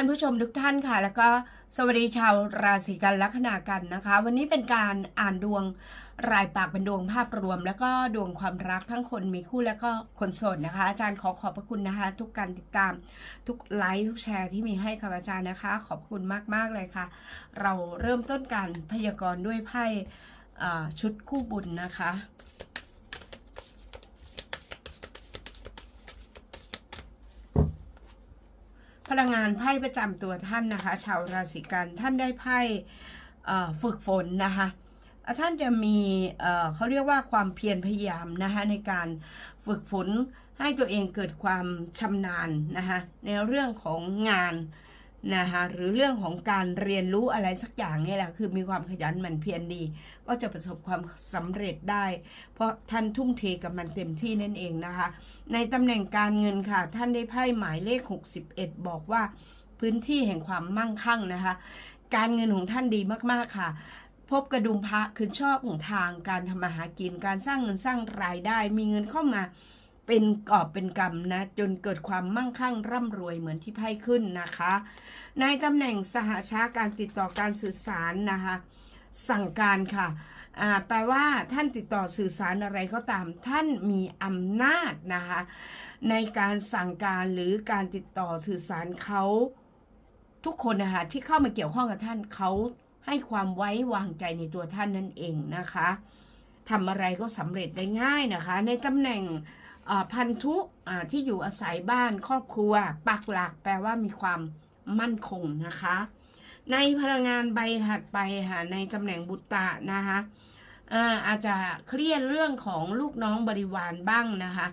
ท่านผู้ชมทุกท่านค่ะ แล้วก็สวัสดีชาวราศีกันลัคนากันนะคะ วันนี้เป็นการอ่านดวงรายปากเป็นดวงภาพรวม แล้วก็ดวงความรักทั้งคนมีคู่แล้วก็คนโสดนะคะ อาจารย์ขอขอบพระคุณนะคะ ทุกการติดตามทุกไลค์ทุกแชร์ที่มีให้กับอาจารย์นะคะ ขอบคุณมากๆเลยค่ะ เราเริ่มต้นการพยากรณ์ด้วยไพ่ชุดคู่บุญนะคะ พลังงานไพ่ประจำตัวท่านนะคะ ชาวราศีกันท่านได้ไพ่ฝึกฝนนะคะ ท่านจะมีเขาเรียกว่าความเพียรพยายามนะคะในการฝึกฝนให้ตัวเองเกิดความชำนาญนะคะในเรื่องของงาน นะคะหรือเรื่องของการเรียนรู้อะไรสักอย่างนี่แหละคือมีความขยันหมั่นเพียรดี ก็จะประสบความสำเร็จได้ เพราะท่านทุ่มเทกับมันเต็มที่นั่นเองนะคะ ในตำแหน่งการเงินค่ะ ท่านได้ไพ่หมายเลข 61 บอกว่าพื้นที่แห่งความมั่งคั่งนะคะ การเงินของท่านดีมากๆค่ะ พบกระดุมพระคือชอบของทางการทำมาหากินการสร้างเงินสร้างรายได้มีเงินเข้ามา เป็นกอบเป็นกำนะ จนเกิดความมั่งคั่งร่ำรวยเหมือนที่ไพ่ขึ้นนะคะ ในตำแหน่งสหชาการติดต่อการสื่อสารนะคะ สั่งการค่ะแปลว่าท่านติดต่อสื่อสารอะไรก็ตาม ท่านมีอำนาจนะคะ ในการสั่งการหรือการติดต่อสื่อสารเขาทุกคนนะคะที่เข้ามาเกี่ยวข้องกับท่านเขาให้ความไว้วางใจในตัวท่านนั่นเองนะคะทำอะไรก็สำเร็จได้ง่ายนะคะ ในตำแหน่ง พันธุที่อยู่อาศัยบ้านครอบครัว ปักหลักแปลว่ามีความมั่นคงนะคะ ในพลังงานใบถัดไปค่ะในตำแหน่งบุตตะนะคะอาจจะเครียดเรื่องของลูกน้องบริวารบ้างนะคะ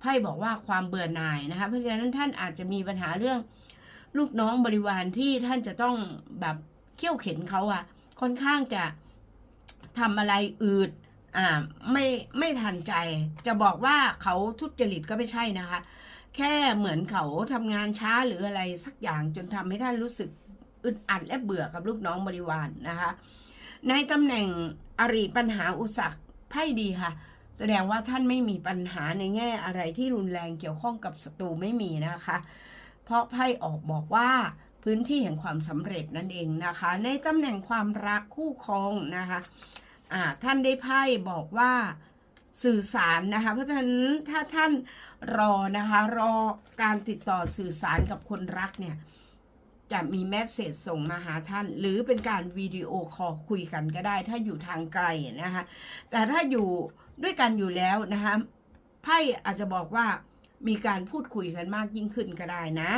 ไพ่บอกว่าความเบื่อหน่ายนะคะ เพราะฉะนั้นท่านอาจจะมีปัญหาเรื่องลูกน้องบริวารที่ท่านจะต้องแบบเขี่ยวเข็นเขาอะค่อนข้างจะทำอะไรอืดอาไม่ไม่ทันใจ จะบอกว่าเขาทุจริตก็ไม่ใช่นะคะ แค่เหมือนเขาทำงานช้าหรืออะไรสักอย่างจนทำให้ท่านรู้สึกอึดอัดและเบื่อกับลูกน้องบริวารนนะคะ ในตำแหน่งอริปัญหาอุสักไพ่ดีค่ะ แสดงว่าท่านไม่มีปัญหาในแง่อะไรที่รุนแรงเกี่ยวข้องกับศัตรูไม่มีนะคะ เพราะไพ่ออกบอกว่าพื้นที่แห่งความสำเร็จนั่นเองนะคะ ในตำแหน่งความรักคู่ครองนะคะ อ่าท่านได้ไพ่บอกว่าสื่อสารนะคะ เพราะฉะนั้นถ้าท่านรอนะคะ รอการติดต่อสื่อสารกับคนรักเนี่ย จะมีแมสเซจส่งมาหาท่าน หรือเป็นการวิดีโอคอลคุยกันก็ได้ ถ้าอยู่ทางไกลนะคะแต่ถ้าอยู่ด้วยกันอยู่แล้วนะคะไพ่อาจจะบอกว่ามีการพูดคุยกันมากยิ่งขึ้นก็ได้นะ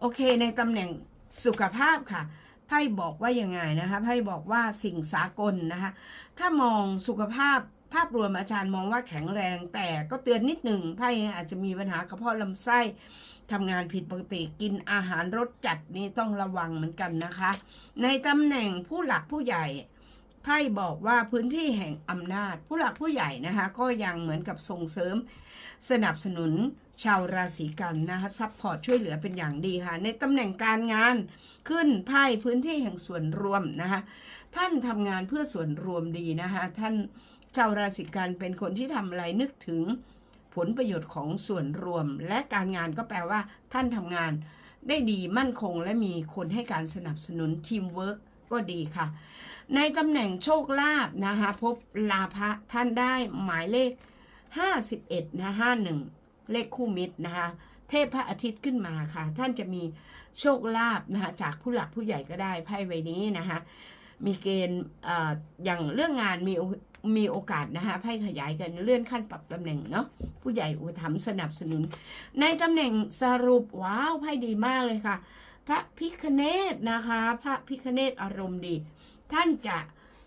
โอเคในตำแหน่งสุขภาพค่ะ ไพ่บอกว่ายังไงนะคะไพ่บอกว่าสิ่งสากลนะคะ ถ้ามองสุขภาพภาพรวมอาจารย์มองว่าแข็งแรง แต่ก็เตือนนิดหนึ่งไพ่อาจจะมีปัญหากระเพาะลำไส้ทำงานผิดปกติกินอาหารรสจัดนี่ต้องระวังเหมือนกันนะคะ ในตำแหน่งผู้หลักผู้ใหญ่ ไพ่บอกว่าพื้นที่แห่งอำนาจ ผู้หลักผู้ใหญ่นะคะ ก็ยังเหมือนกับส่งเสริม สนับสนุนชาวราศีกันนะคะซัพพอร์ตช่วยเหลือเป็นอย่างดีค่ะ ในตำแหน่งการงานขึ้นไพ่พื้นที่แห่งส่วนรวมนะคะท่านทำงานเพื่อส่วนรวมดีนะคะท่านชาวราศีกันเป็นคนที่ทำอะไรนึกถึงผลประโยชน์ของส่วนรวม และการงานก็แปลว่า ท่านทำงานได้ดีมั่นคง และมีคนให้การสนับสนุนทีมเวิร์กก็ดีค่ะ ในตำแหน่งโชคลาภนะคะ พบลาภะท่านได้หมายเลข 51นะ51 เลขคู่มิตรนะคะ เทพพระอาทิตย์ขึ้นมาค่ะ ท่านจะมีโชคลาภนะคะจากผู้หลักผู้ใหญ่ก็ได้ไพ่ใบนี้นะคะ มีเกณฑ์อย่างเรื่องงานมีมีโอกาสนะคะไพ่ขยายกันเลื่อนขั้นปรับตำแหน่งเนาะผู้ใหญ่อุปถัมภ์สนับสนุน ในตำแหน่งสรุปว้าวไพ่ดีมากเลยค่ะ พระพิคเนตนะคะ พระพิคเนตอารมณ์ดี ท่านจะ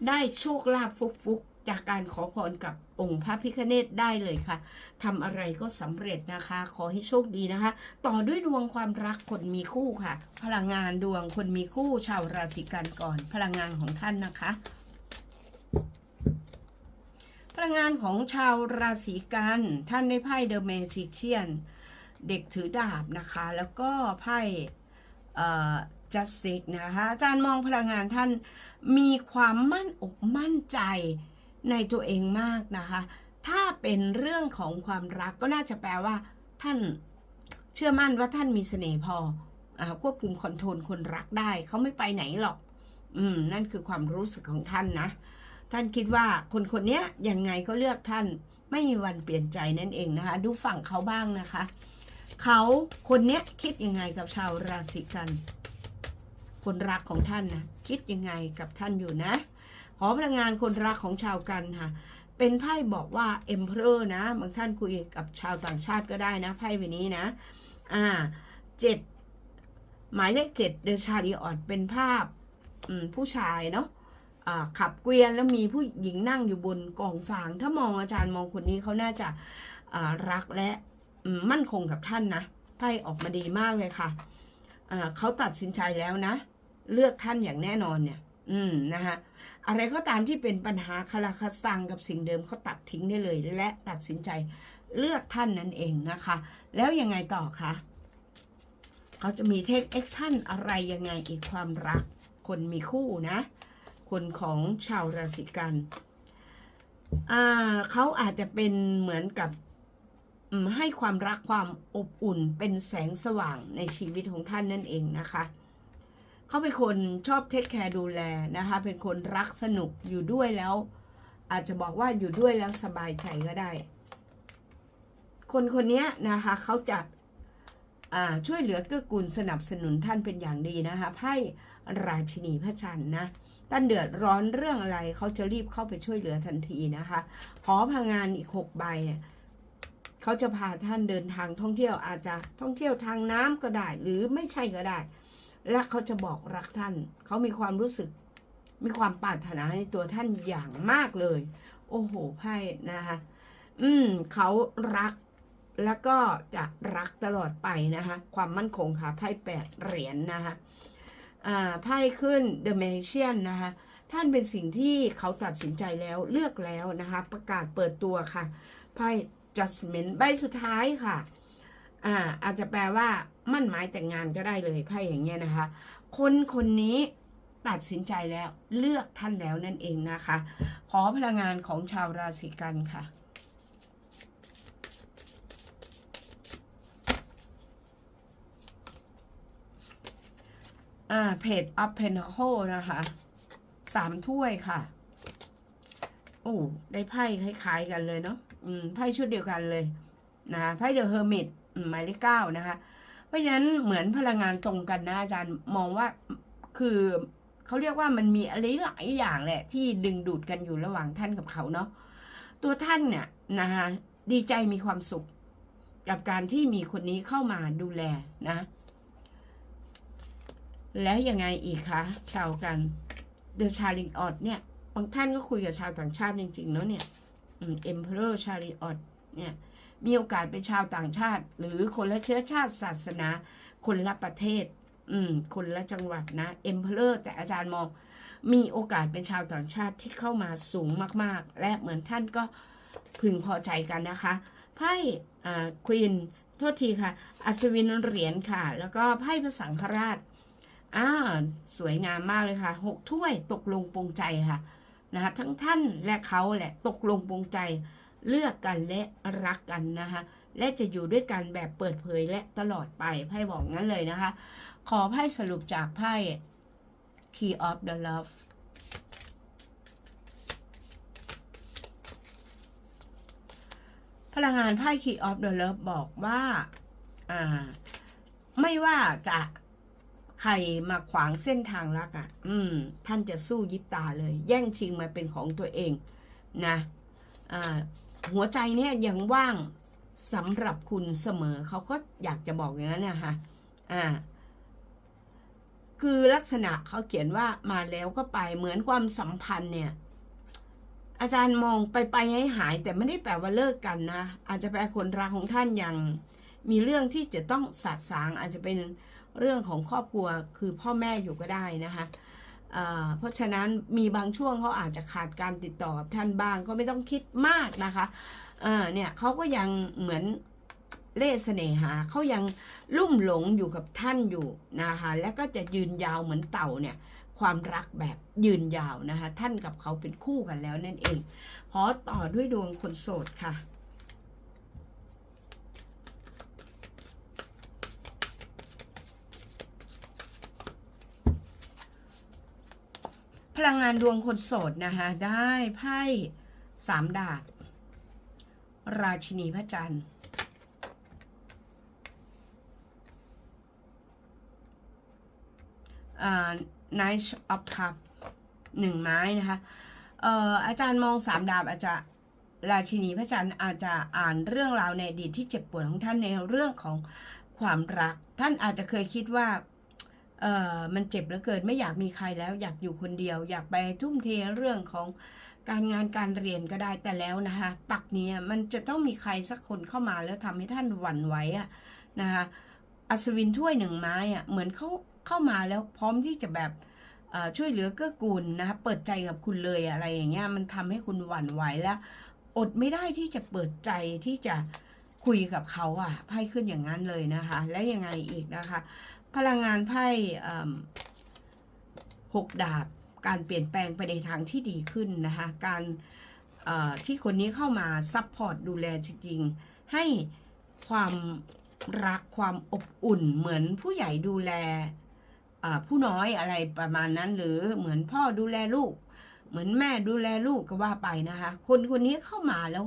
ได้โชคลาภฟุกๆ จากการขอพรกับองค์พระพิคเนตได้เลยค่ะทำอะไรก็สำเร็จนะคะ ขอให้โชคดีนะคะ ต่อด้วยดวงความรักคนมีคู่ค่ะ พลังงานดวงคนมีคู่ชาวราศีกันก่อน พลังงานของท่านนะคะ พลังงานของชาวราศีกันท่านได้ไพ่เดอะเมจิเชียน เด็กถือดาบนะคะ แล้วก็ไพ่ จัสติกนะคะอาจารย์มองพลังงานท่านมีความมั่นอกมั่นใจในตัวเองมากนะคะ ถ้าเป็นเรื่องของความรักก็น่าจะแปลว่า ท่านเชื่อมั่นว่าท่านมีเสน่ห์พออควบคุมคอนโทรลคนรักได้ เขาไม่ไปไหนหรอก อืม นั่นคือความรู้สึกของท่านนะ ท่านคิดว่าคนคนนี้ยยังไงก็เลือกท่าน ไม่มีวันเปลี่ยนใจนั่นเองนะคะ ดูฝั่งเขาบ้างนะคะ เขาคนนี้คิดยังไงกับชาวราศีกัน คนรักของท่านนะคิดยังไงกับท่านอยู่นะ ขอพลังงานคนรักของชาวกันค่ะ เป็นไพ่บอกว่า Emperor นะ บางท่านคุยกับชาวต่างชาติก็ได้นะไพ่ใบนี้นะ อ่าเจ็ดหมายเลขเจ็ดเดชาริออดเป็นภาพผู้ชายเนาะขับเกวียนแล้วมีผู้หญิงนั่งอยู่บนกองฟาง ถ้ามองอาจารย์มองคนนี้เขาน่าจะารักและมั่นคงกับท่านนะไพ่ออกมาดีมากเลยค่ะเขาตัดสินใจแล้วนะ เลือกท่านอย่างแน่นอนเนี่ย อืมนะคะอะไรก็ตามที่เป็นปัญหาคาราคาซังกับสิ่งเดิมเขาตัดทิ้งได้เลย และตัดสินใจเลือกท่านนั่นเองนะคะ แล้วยังไงต่อคะเขาจะมีเทคแอคชั่นอะไรยังไงอีกความรัก คนมีคู่นะ คนของชาวราศีกันอ่าเขาอาจจะเป็นเหมือนกับให้ความรักความอบอุ่นเป็นแสงสว่างในชีวิตของท่านนั่นเองนะคะ เขาเป็นคนชอบเทคแคร์ดูแลนะคะ เป็นคนรักสนุกอยู่ด้วยแล้ว อาจจะบอกว่าอยู่ด้วยแล้วสบายใจก็ได้ คนคนนี้นะคะเขาจะาช่วยเหลือเกื้อกูลสนับสนุนท่านเป็นอย่างดีนะคะไพ่ราชินีพระจันทร์นะท่านเดือดร้อนเรื่องอะไรเขาจะรีบเข้าไปช่วยเหลือทันทีนะคะ ขอพังงานอีกหกใบเนี่ยเขาจะพาท่านเดินทางท่องเที่ยวอาจจะท่องเที่ยวทางน้ำก็ได้ หรือไม่ใช่ก็ได้ และเขาจะบอกรักท่าน เขามีความรู้สึก มีความปรารถนาในตัวท่านอย่างมากเลย โอ้โหไพ่นะคะอืมเขารักแล้วก็จะรักตลอดไปนะคะความมั่นคงค่ะไพ่แปดเหรียญนนะคะอ่าไพ่ขึ้น The Magician นะคะท่านเป็นสิ่งที่เขาตัดสินใจแล้วเลือกแล้วนะคะ ประกาศเปิดตัวค่ะไพ่ Judgment ใบสุดท้ายค่ะ อ่าอาจจะแปลว่า มั่นหมายแต่งงานก็ได้เลยไพ่อย่างเงี้ยนะคะ คนคนนี้ตัดสินใจแล้วเลือกท่านแล้วนั่นเองนะคะ ขอพลังงานของชาวราศีกันค่ะ่าเพจ Up Pentacle นะคะสามถ้วยค่ะ โอ้ได้ไพ่คล้าย ๆ กันเลยเนาะอืมไพ่ชุดเดียวกันเลยนะไพ่เดอะเฮอร์มิต หมายเลขเก้านะคะ เพราะฉะนั้นเหมือนพลังงานตรงกันนะอาจารย์มองว่าคือเขาเรียกว่ามันมีอะไรหลายอย่างแหละ ที่ดึงดูดกันอยู่ระหว่างท่านกับเขาเนาะตัวท่านเนี่ยนะคะดีใจมีความสุข กับการที่มีคนนี้เข้ามาดูแลนะ แล้วยังไงอีกคะชาวกันเดอะชาริออดเนี่ยบางท่านก็คุยกับชาวต่างชาติจริงๆเนาะเนี่ยเอ็มเพอร์ชาริออดเนี่ย มีโอกาสเป็นชาวต่างชาติ หรือคนละเชื้อชาติศาสนา คนละประเทศ อืม คนละจังหวัดนะเอ็มเพลอร์แต่อาจารย์มอง มีโอกาสเป็นชาวต่างชาติที่เข้ามาสูงมาก ๆ และเหมือนท่านก็พึงพอใจกันนะคะไพ่อ่าควีนโทษทีค่ะ อัศวินเหรียญค่ะ แล้วก็ไพ่พระสังฆราชอ่าสวยงามมากเลยค่ะหกถ้วยตกลงปรงใจค่ะนะคะทั้งท่านและเขาแหละตกลงปรงใจ เลือกกันและรักกันนะคะ และจะอยู่ด้วยกันแบบเปิดเผยและตลอดไปไพ่บอกงั้นเลยนะคะ ขอไพ่สรุปจากไพ่ Key of the Love พลังงานไพ่ Key of the Love บอกว่าอ่า ไม่ว่าจะใครมาขวางเส้นทางรักอะ่ะ อืม ท่านจะสู้ยิบตาเลย แย่งชิงมาเป็นของตัวเองนะ อ่า หัวใจเนี่ยยังว่างสำหรับคุณเสมอเขาก็อยากจะบอกอย่างนั้นนะคะอ่าคือลักษณะเขาเขียนว่ามาแล้วก็ไปเหมือนความสัมพันธ์เนี่ย อาจารย์มองไปไปให้หายแต่ไม่ได้แปลว่าเลิกกันนะ อาจจะแปลคนรักของท่านยังมีเรื่องที่จะต้องสัดสางอาจจะเป็นเรื่องของครอบครัวคือพ่อแม่อยู่ก็ได้นะคะ เพราะฉะนั้นมีบางช่วงเขาอาจจะขาดการติดต่อกับท่านบ้างก็ไม่ต้องคิดมากนะคะเนี่ยเขาก็ยังเหมือนเล่เสน่หาเขายังลุ่มหลงอยู่กับท่านอยู่นะคะและก็จะยืนยาวเหมือนเต่าเนี่ยความรักแบบยืนยาวนะคะ ท่านกับเขาเป็นคู่กันแล้วนั่นเองขอต่อด้วยดวงคนโสดค่ะ ลังงานดวงคนโสดนะคะได้ไพ่สามดาบ ราชินีพระจันทร์อ่า Knight of Cup หนึ่งไม้นะคะเอ่ออาจารย์มองสามดาบอาจจะราชินีพระจันทร์อาจจะอ่านเรื่องราวในอดีตที่เจ็บปวดของท่านในเรื่องของความรัก ท่านอาจจะเคยคิดว่า เออมันเจ็บเหลือเกินไม่อยากมีใครแล้วอยากอยู่คนเดียว อยากไปทุ่มเทเรื่องของการงานการเรียนก็ได้แต่แล้วนะคะปักเนี้ยมันจะต้องมีใครสักคนเข้ามาแล้วทำให้ท่านหวั่นไหวอะนะคะอัศวินถ้วยหนึ่งไม้อะเหมือนเขาเข้ามาแล้วพร้อมที่จะแบบช่วยเหลือเกื้อกูลนะคะเปิดใจกับคุณเลยอะไรอย่างเงี้ยมันทำให้คุณหวั่นไหวแล้วอดไม่ได้ที่จะเปิดใจที่จะคุยกับเขาอะไพ่ขึ้นอย่างนั้นเลยนะคะ และยังไงอีกนะคะ พลังงานไพ่หกดาบ การเปลี่ยนแปลงไปในทางที่ดีขึ้นนะคะ การที่คนนี้เข้ามาซัพพอร์ตดูแลจริงๆ ให้ความรักความอบอุ่นเหมือนผู้ใหญ่ดูแลผู้น้อยอะไรประมาณนั้น หรือเหมือนพ่อดูแลลูก เหมือนแม่ดูแลลูกก็ว่าไปนะคะ คนคนนี้เข้ามาแล้ว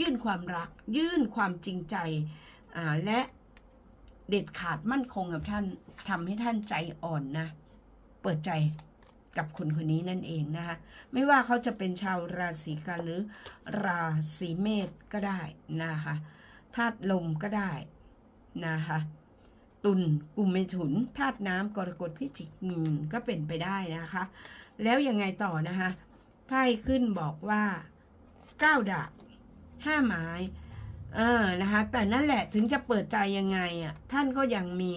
ยื่นความรัก ยื่นความจริงใจและ เด็ดขาดมั่นคงกับท่านทำให้ท่านใจอ่อนนะ เปิดใจกับคนคนนี้นั่นเองนะคะไม่ว่าเขาจะเป็นชาวราศีกันหรือราศีเมษก็ได้นะคะธาตุลมก็ได้นะคะตุลกลุ่มเมถุนธาตุน้ำกรกฎพิจิกมีนก็เป็นไปได้นะคะ แล้วยังไงต่อนะคะไพ่ขึ้นบอกว่าเก้าดาบห้าไม้ เออนะคะ แต่นั่นแหละถึงจะเปิดใจยังไงอะท่านก็ยังมี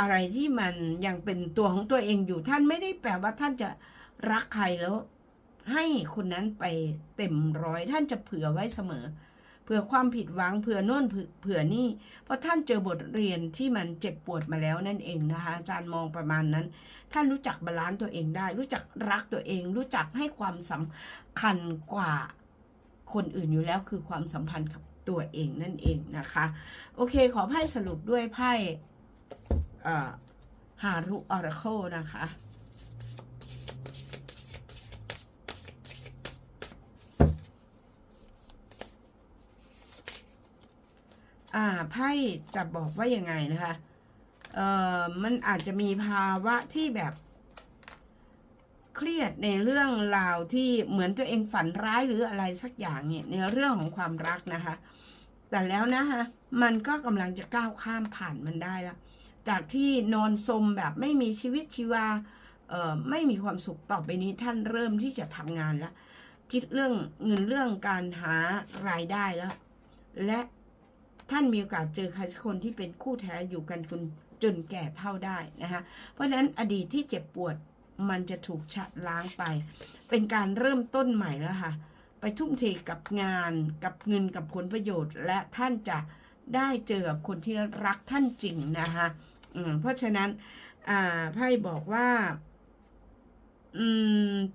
อะไรที่มันยังเป็นตัวของตัวเองอยู่ ท่านไม่ได้แปลว่าท่านจะรักใครแล้ว ให้คนนั้นไปเต็มร้อย ท่านจะเผื่อไว้เสมอ เผื่อความผิดหวังเผื่อโน่นเผื่อเผื่อนี่ เพราะท่านเจอบทเรียนที่มันเจ็บปวดมาแล้วนั่นเองนะคะ อาจารย์มองประมาณนั้น ท่านรู้จักบาลานซ์ตัวเองได้ รู้จักรักตัวเอง รู้จักให้ความสำคัญกว่าคนอื่นอยู่แล้วคือความสัมพันธ์กับ ตัวเองนั่นเองนะคะ โอเค ขอไพ่สรุปด้วยไพ่ฮารุออร์เคิลนะคะ่าไพ่จะบอกว่ายังไงนะคะ เอ่อ มันอาจจะมีภาวะที่แบบ เครียดในเรื่องราวที่เหมือนตัวเองฝันร้ายหรืออะไรสักอย่างเนี่ยในเรื่องของความรักนะคะ แต่แล้วนะคะมันก็กำลังจะก้าวข้ามผ่านมันได้แล้ว จากที่นอนสมแบบไม่มีชีวิตชีวาเอ่อไม่มีความสุขต่อไปนี้ท่านเริ่มที่จะทำงานแล้วคิดเรื่องเงินเรื่องการหารายได้แล้ว และท่านมีโอกาสเจอใครสักคนที่เป็นคู่แท้อยู่กันจนจนแก่เท่าได้นะคะเพราะฉะนั้นอดีตที่เจ็บปวดมันจะถูกชะล้างไป เป็นการเริ่มต้นใหม่แล้วค่ะ ไปทุ่มเทกับงาน กับเงินกับผลประโยชน์ และท่านจะได้เจอกับคนที่รักท่านจริงนะคะเพราะฉะนั้นไพ่บอกว่า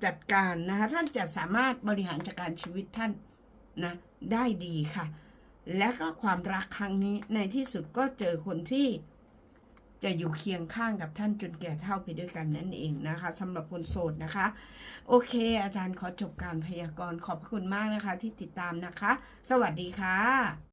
จัดการนะคะท่านจะสามารถบริหารจัดการชีวิตท่านนะได้ดีค่ะ และก็ความรักครั้งนี้ในที่สุดก็เจอคนที่ จะอยู่เคียงข้างกับท่านจนแก่เท่าไปด้วยกันนั่นเองนะคะสำหรับคนโสดนะคะ โอเค อาจารย์ขอจบการพยากรณ์ขอบคุณมากนะคะ ที่ติดตามนะคะ สวัสดีค่ะ